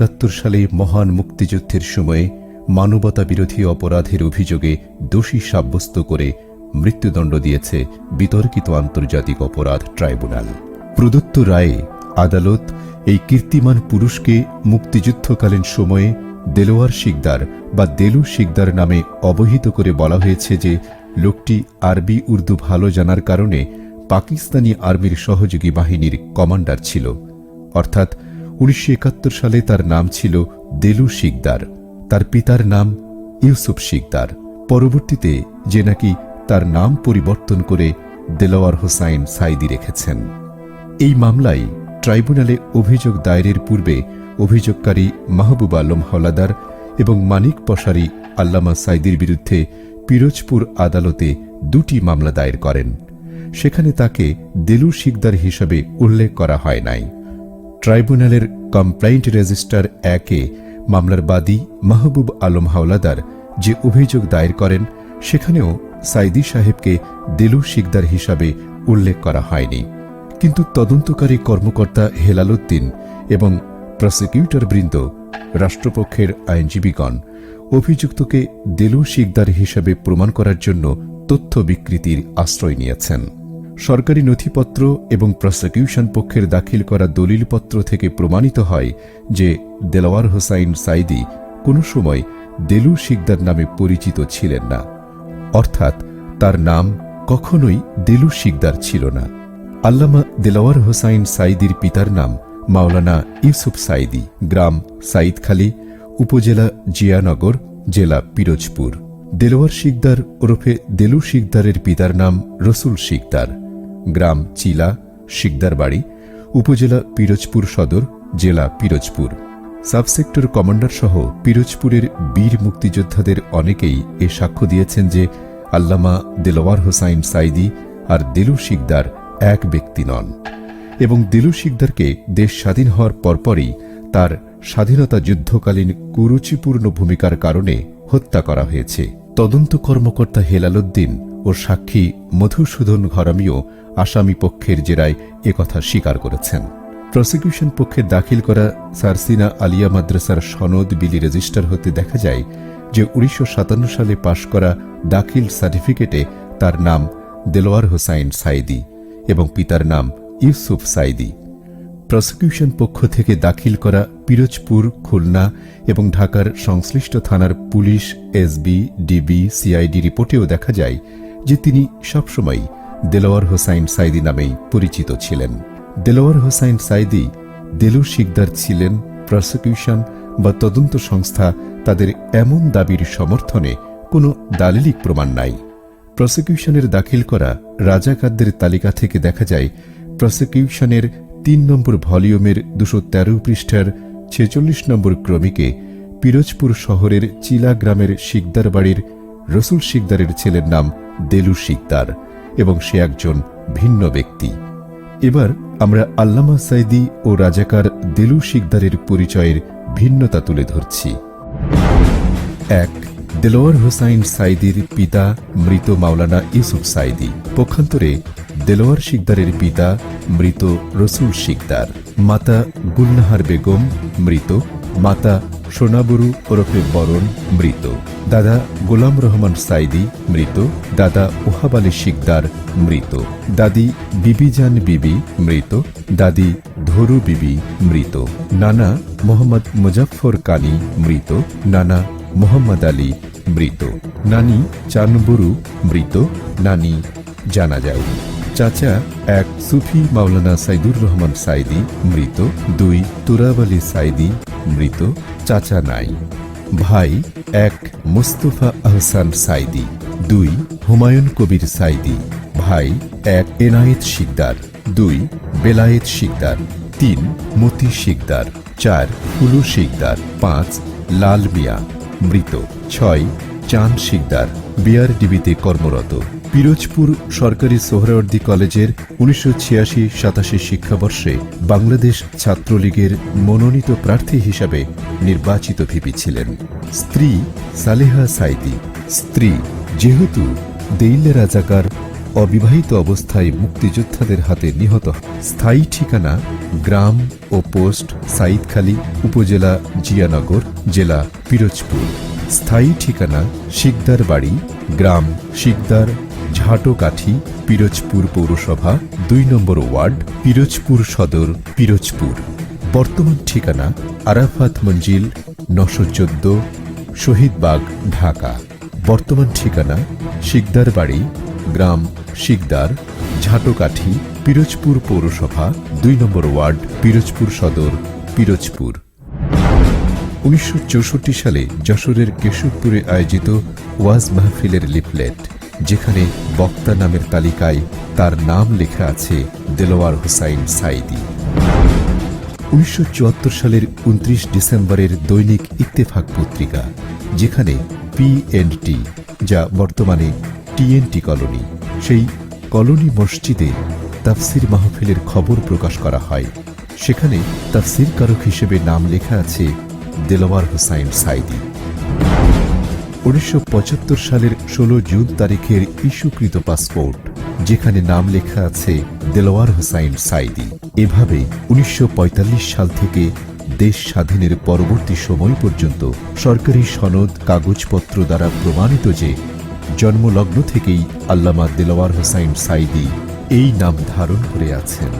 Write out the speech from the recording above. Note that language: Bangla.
একাত্তর সালে মহান মুক্তিযুদ্ধের সময়ে মানবতা বিরোধী অপরাধের অভিযোগে দোষী সাব্যস্ত করে মৃত্যুদণ্ড দিয়েছে বিতর্কিত আন্তর্জাতিক অপরাধ ট্রাইব্যুনাল। প্রদত্ত রায়ে আদালত এই কীর্তিমান পুরুষকে মুক্তিযুদ্ধকালীন সময়ে দেলোয়ার শিকদার বা দেলু শিকদার নামে অবহিত করে বলা হয়েছে যে লোকটি আরবি, উর্দু ভালো জানার কারণে পাকিস্তানি আর্মির সহযোগী বাহিনীর কমান্ডার ছিল। অর্থাৎ উনিশশো একাত্তর সালে তার নাম ছিল দেলু শিকদার। তার পিতার নাম ইউসুফ শিকদার। পরবর্তীতে যে নাকি তার নাম পরিবর্তন করে দেলোয়ার হোসাইন সাইদি রেখেছেন। এই মামলায় ট্রাইব্যুনালে অভিযোগ দায়েরের পূর্বে অভিযোগকারী মাহবুব আলম হলাদার এবং মানিক পশারি আল্লামা সাইদির বিরুদ্ধে পিরোজপুর আদালতে দুটি মামলা দায়ের করেন। সেখানে তাকে দেলু শিকদার হিসাবে উল্লেখ করা হয় নাই। ট্রাইব্যুনালের কমপ্লাইন্ট রেজিস্টার একে মামলার বাদী মাহবুব আলম হাওলাদার যে অভিযোগ দায়ের করেন, সেখানেও সাইদি সাহেবকে দেলু শিকদার হিসাবে উল্লেখ করা হয়নি। কিন্তু তদন্তকারী কর্মকর্তা হেলালুদ্দিন এবং প্রসিকিউটর বৃন্দ, রাষ্ট্রপক্ষের আইনজীবীগণ, অভিযুক্তকে দেলু শিকদার হিসাবে প্রমাণ করার জন্য তথ্য বিকৃতির আশ্রয় নিয়েছেন। সরকারি নথিপত্র এবং প্রসিকিউশন পক্ষের দাখিল করা দলিলপত্র থেকে প্রমাণিত হয় যে দেলোয়ার হোসাইন সাইদি কোনো সময় দেলু শিকদার নামে পরিচিত ছিলেন না। অর্থাৎ তার নাম কখনোই দেলু শিকদার ছিল না। আল্লামা দেলাওয়ার হোসাইন সাইদির পিতার নাম মাওলানা ইউসুফ সাইদি গ্রাম সাইদখালী উপজেলা জিয়ানগর, জেলা পিরোজপুর। দেলোয়ার শিকদার ওরফে দেলু শিকদারের পিতার নাম রসুল শিকদার। গ্রাম চিলা, শিকদার বাড়ি, উপজেলা পিরোজপুর সদর, জেলা পিরোজপুর। সাবসেক্টর কমান্ডার সহ পিরোজপুরের বীর মুক্তিযোদ্ধাদের অনেকেই এ সাক্ষ্য দিয়েছেন যে আল্লামা দেলোয়ার হোসাইন সাইদি আর দেলু শিকদার এক ব্যক্তি নন এবং দিলু শিকদারকে দেশ স্বাধীন হওয়ার পরপরই তার স্বাধীনতা যুদ্ধকালীন কুরুচিপূর্ণ ভূমিকার কারণে হত্যা করা হয়েছে। তদন্ত কর্মকর্তা হেলালুদ্দিন ও সাক্ষী মধুসূদন ঘরামিও আসামি পক্ষের জেরায় একথা স্বীকার করেছেন। প্রসিকিউশন পক্ষে দাখিল করা সারসিনা আলিয়া মাদ্রাসার সনদ বিলি রেজিস্টার হতে দেখা যায় যে উনিশশো সাতান্ন সালে পাশ করা দাখিল সার্টিফিকেটে তার নাম দেলোয়ার হোসাইন সাইদি এবং পিতার নাম ইউসুফ সাইদি। প্রসিকিউশন পক্ষ থেকে দাখিল করা পিরোজপুর, খুলনা এবং ঢাকার সংশ্লিষ্ট থানার পুলিশ, এসবি, ডিবি, সিআইডি রিপোর্টেও দেখা যায় যে তিনি সবসময় দেলোয়ার হোসাইন সাইদি নামেই পরিচিত ছিলেন। দেলোয়ার হোসাইন সাইদি দেলু শিকদার ছিলেন, প্রসিকিউশন বা তদন্ত সংস্থা তাদের এমন দাবির সমর্থনে কোনো দালিলিক প্রমাণ নাই। প্রসিকিউশনের দাখিল করা রাজাকারদের তালিকা থেকে দেখা যায়, প্রসিকিউশনের তিন নম্বর ভলিউমের দুশো তেরো পৃষ্ঠার ছেচল্লিশ নম্বর ক্রমিকে পিরোজপুর শহরের চিলা গ্রামের শিকদার বাড়ির রসুল শিকদারের ছেলের নাম দেলু শিকদার এবং সে একজন ভিন্ন ব্যক্তি। এবার আমরা আল্লামা সাইদি ও রাজাকার দেলু শিকদারের পরিচয়ের ভিন্নতা তুলে ধরছি। এক, দেলোয়ার হোসাইন সাইদির পিতা মৃত মাওলানা ইউসুফ সাইদি। পক্ষান্তরে দেলোয়ার শিকদারের পিতা মৃত রসুল শিকদার। মাতা গুলনাহার বেগম মৃত। মাতা সোনাবরু ওরফে বরণ মৃত। দাদা গোলাম রহমান সাইদি মৃত। দাদা ওহাব আলী শিকদার মৃত। দাদি বিবিজান বিবি মৃত। দাদি ধরু বিবি মৃত। নানা মোহাম্মদ মুজাফর কানি মৃত। নানা মোহাম্মদ আলী মৃত। নানি চানবুরু মৃত। নানি জানা যায় চাচা এক সুফি মাওলানা সাইদুর রহমান সাইদি, মৃত। দুই তুরাব আলী সাইদি, মৃত। চাচা নাই। ভাই এক মুস্তফা আহসান সাইদি। দুই হুমায়ুন কবির সাইদি। ভাই এক এনায়েত শিকদার। দুই বেলায়েত শিকদার। তিন মতি শিকদার। চার হুলু শিকদার। পাঁচ লাল মিয়া। মৃত। ছয় চাঁদ শিকদার। বিআর ডিবিতে কর্মরত। পিরোজপুর সরকারি সোহরাওয়ার্দী কলেজের উনিশশো ছিয়াশি সাতাশি শিক্ষাবর্ষে বাংলাদেশ ছাত্রলীগের মনোনীত প্রার্থী হিসাবে নির্বাচিত ভিপি ছিলেন। স্ত্রী সালেহা সাইদি। স্ত্রী যেহেতু দেইলে রাজাকার, অবিবাহিত অবস্থায় মুক্তিযোদ্ধাদের হাতে নিহত স্থায়ী ঠিকানা গ্রাম ও পোস্ট সাইদখালী উপজেলা জিয়ানগর, জেলা পিরোজপুর। স্থায়ী ঠিকানা শিকদার বাড়ি, গ্রাম শিকদার ঝাটকাঠি, পিরোজপুর পৌরসভা, দুই নম্বর ওয়ার্ড, পিরোজপুর সদর, পিরোজপুর। বর্তমান ঠিকানা আরাফাত মঞ্জিল, নশো চোদ্দ শহীদবাগ ঢাকা। বর্তমান ঠিকানা শিকদার বাড়ি গ্রাম শিকদার, ঝাটকাঠি, পিরোজপুর পৌরসভা, দুই নম্বর ওয়ার্ড, পিরোজপুর সদর, পিরোজপুর। উনিশশো চৌষট্টি সালে যশোরের কেশবপুরে আয়োজিত ওয়াজ মাহফিলের লিফলেট যেখানে বক্তা নামের তালিকায় তার নাম লেখা আছে দেলোয়ার হুসাইন সাইদি উনিশশো চুয়াত্তর সালের উনত্রিশ ডিসেম্বরের দৈনিক ইত্তেফাক পত্রিকা, যেখানে পি পিএনটি যা বর্তমানে টিএনটি কলোনি, সেই কলোনি মসজিদে তাফসির মাহফিলের খবর প্রকাশ করা হয়। সেখানে তাফসির কারক হিসেবে নাম লেখা আছে দেলোয়ার হোসাইন সাইদি উনিশশো পঁচাত্তর সালের ষোলো জুন তারিখের ইস্যুকৃত পাসপোর্ট, যেখানে নাম লেখা আছে দেলোয়ার হোসাইন সাইদি। এভাবে উনিশশো পঁয়তাল্লিশ সাল থেকে দেশ স্বাধীনের পরবর্তী সময় পর্যন্ত সরকারি সনদ, কাগজপত্র দ্বারা প্রমাণিত যে জন্মলগ্ন থেকেই আল্লামা দেলোয়ার হোসাইন সাইদি এই নাম ধারণ করে আছেন।